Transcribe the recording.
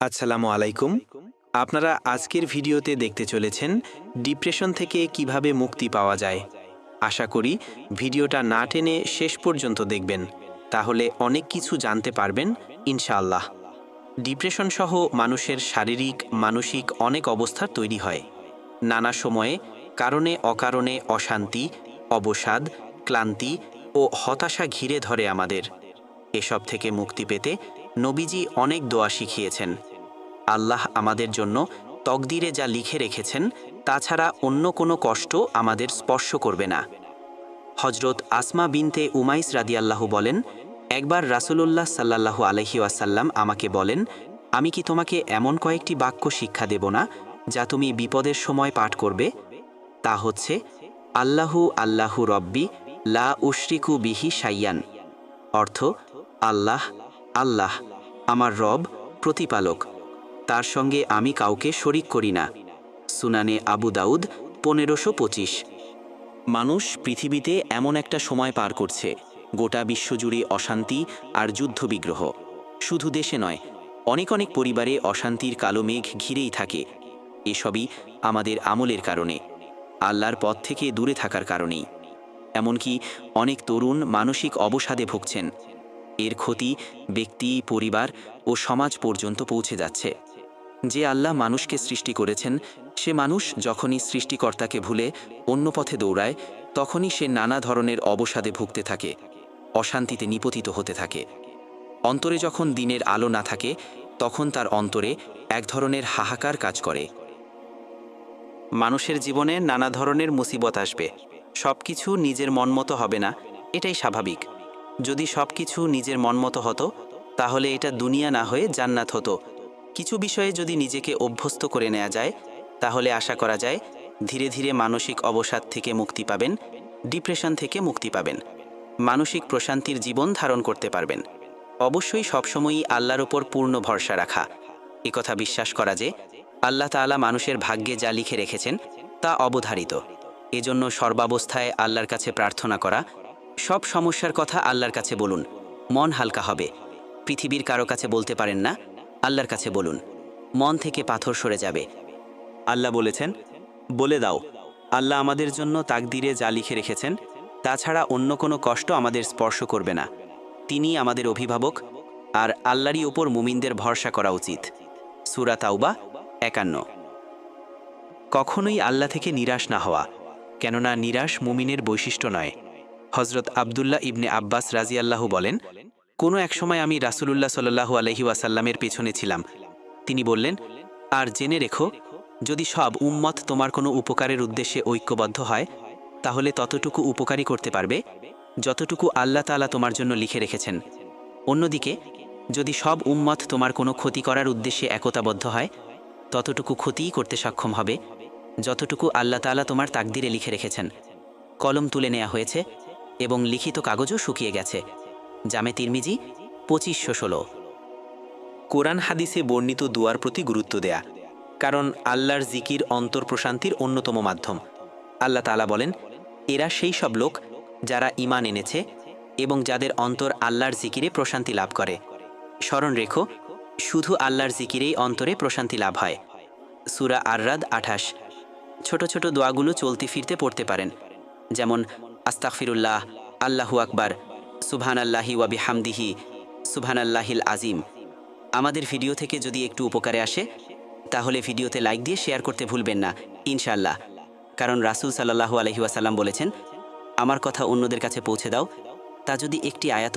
আসসালামু আলাইকুম। আপনারা আজকের ভিডিওতে দেখতে চলেছেন ডিপ্রেশন থেকে কীভাবে মুক্তি পাওয়া যায়। আশা করি ভিডিওটা না টেনে শেষ পর্যন্ত দেখবেন, তাহলে অনেক কিছু জানতে পারবেন, ইনশাআল্লাহ। ডিপ্রেশন সহ মানুষের শারীরিক, মানসিক অনেক অবস্থার তৈরি হয়। নানা সময়ে কারণে অকারণে অশান্তি, অবসাদ, ক্লান্তি ও হতাশা ঘিরে ধরে আমাদের। এসব থেকে মুক্তি পেতে নবীজি অনেক দোয়া শিখিয়েছেন। আল্লাহ আমাদের জন্য তকদিরে যা লিখে রেখেছেন, তাছাড়া অন্য কোনো কষ্ট আমাদের স্পর্শ করবে না। হজরত আসমা বিনতে উমাইস রাদিয়াল্লাহু বলেন, একবার রাসূলুল্লাহ সাল্লাল্লাহু আলহি আমাকে বলেন, আমি কি তোমাকে এমন কয়েকটি বাক্য শিক্ষা দেব না, যা তুমি বিপদের সময় পাঠ করবে? তা হচ্ছে, আল্লাহু আল্লাহু রব্বি লা উশরিকু বিহি সাইয়ান অর্থ, আল্লাহ আল্লাহ, আমার রব, প্রতিপালক। তার সঙ্গে আমি কাউকে শরিক করি না। সুনানে আবু দাউদ পনেরোশো পঁচিশ। মানুষ পৃথিবীতে এমন একটা সময় পার করছে, গোটা বিশ্বজুড়ে অশান্তি আর যুদ্ধবিগ্রহ। শুধু দেশে নয়, অনেক অনেক পরিবারে অশান্তির কালো মেঘ ঘিরেই থাকে। এসবই আমাদের আমলের কারণে, আল্লাহর পথ থেকে দূরে থাকার কারণেই। এমনকি অনেক তরুণ মানসিক অবসাদে ভুগছেন। এর ক্ষতি ব্যক্তি, পরিবার ও সমাজ পর্যন্ত পৌঁছে যাচ্ছে। যে আল্লাহ মানুষকে সৃষ্টি করেছেন, সে মানুষ যখনই সৃষ্টিকর্তাকে ভুলে অন্য পথে দৌড়ায়, তখনই সে নানা ধরনের অবসাদে ভুগতে থাকে, অশান্তিতে নিপতিত হতে থাকে। অন্তরে যখন দিনের আলো না থাকে, তখন তার অন্তরে এক ধরনের হাহাকার কাজ করে। মানুষের জীবনে নানা ধরনের মুসিবত আসবে। সব কিছু নিজের মন মতো হবে না, এটাই স্বাভাবিক। যদি সব কিছু নিজের মন মতো হতো, তাহলে এটা দুনিয়া না হয়ে জান্নাত হতো। কিছু বিষয়ে যদি নিজেকে অভ্যস্ত করে নেওয়া যায়, তাহলে আশা করা যায়, ধীরে ধীরে মানসিক অবসাদ থেকে মুক্তি পাবেন, ডিপ্রেশন থেকে মুক্তি পাবেন। মানসিক প্রশান্তির জীবন ধারণ করতে পারবেন। অবশ্যই সবসময়ই আল্লাহর ওপর পূর্ণ ভরসা রাখা। একথা বিশ্বাস করা যে, আল্লাহ তাআলা মানুষের ভাগ্যে যা লিখে রেখেছেন, তা অবধারিত। এজন্য সর্বাবস্থায় আল্লাহর কাছে প্রার্থনা করা সব সমস্যার কথা আল্লাহর কাছে বলুন। মন হালকা হবে। পৃথিবীর কারও কাছে বলতে পারেন না, আল্লাহর কাছে বলুন। মন থেকে পাথর সরে যাবে। আল্লাহ বলেছেন, বলে দাও, আল্লাহ আমাদের জন্য তাকদিরে যা লিখে রেখেছেন, তাছাড়া অন্য কোনো কষ্ট আমাদের স্পর্শ করবে না। তিনি আমাদের অভিভাবক আর আল্লাহরই ওপর মুমিনদের ভরসা করা উচিত। সুরা তাওবা একান্ন। কখনোই আল্লাহ থেকে নিরাশ না হওয়া, কেননা নিরাশ মুমিনের বৈশিষ্ট্য নয়। হজরত আবদুল্লাহ ইবনে আব্বাস রাজিয়াল্লাহু বলেন, কোনো এক সময় আমি রাসূলুল্লাহ সাল্লাহু আলহি ওয়াসাল্লামের পেছনে ছিলাম। তিনি বললেন, আর জেনে রেখো, যদি সব উম্মত তোমার কোনো উপকারের উদ্দেশ্যে ঐক্যবদ্ধ হয়, তাহলে ততটুকু উপকারী করতে পারবে, যতটুকু আল্লাহ তাআলা তোমার জন্য লিখে রেখেছেন। অন্যদিকে, যদি সব উম্মত তোমার কোনো ক্ষতি করার উদ্দেশ্যে একতাবদ্ধ হয়, ততটুকু ক্ষতিই করতে সক্ষম হবে, যতটুকু আল্লাহ তাআলা তোমার তাকদিরে লিখে রেখেছেন। কলম তুলে নেওয়া হয়েছে এবং লিখিত কাগজও শুকিয়ে গেছে। জামে তিরমিজি, পঁচিশশো ষোলো। কোরআন হাদিসে বর্ণিত দুয়ার প্রতি গুরুত্ব দেয়া, কারণ আল্লাহর জিকির অন্তর প্রশান্তির অন্যতম মাধ্যম। আল্লাহ তালা বলেন, এরা সেই সব লোক যারা ইমান এনেছে এবং যাদের অন্তর আল্লাহর জিকিরে প্রশান্তি লাভ করে। স্মরণ রেখো, শুধু আল্লাহর জিকিরেই অন্তরে প্রশান্তি লাভ হয়। সুরা আররাদ আঠাশ। ছোট ছোট দোয়াগুলো চলতে ফিরতে পড়তে পারেন, যেমন আস্তাকফিরুল্লাহ আল্লাহু আকবার সুবহান আল্লাহি ওয়াবি হামদিহি সুবহান আল্লাহিল আজিম আমাদের ভিডিও থেকে যদি একটু উপকারে আসে, তাহলে ভিডিওতে লাইক দিয়ে শেয়ার করতে ভুলবেন না ইনশাল্লাহ কারণ রাসূল সাল্লাহু ওয়াসাল্লাম বলেছেন, আমার কথা অন্যদের কাছে পৌঁছে দাও, তা যদি একটি আয়াত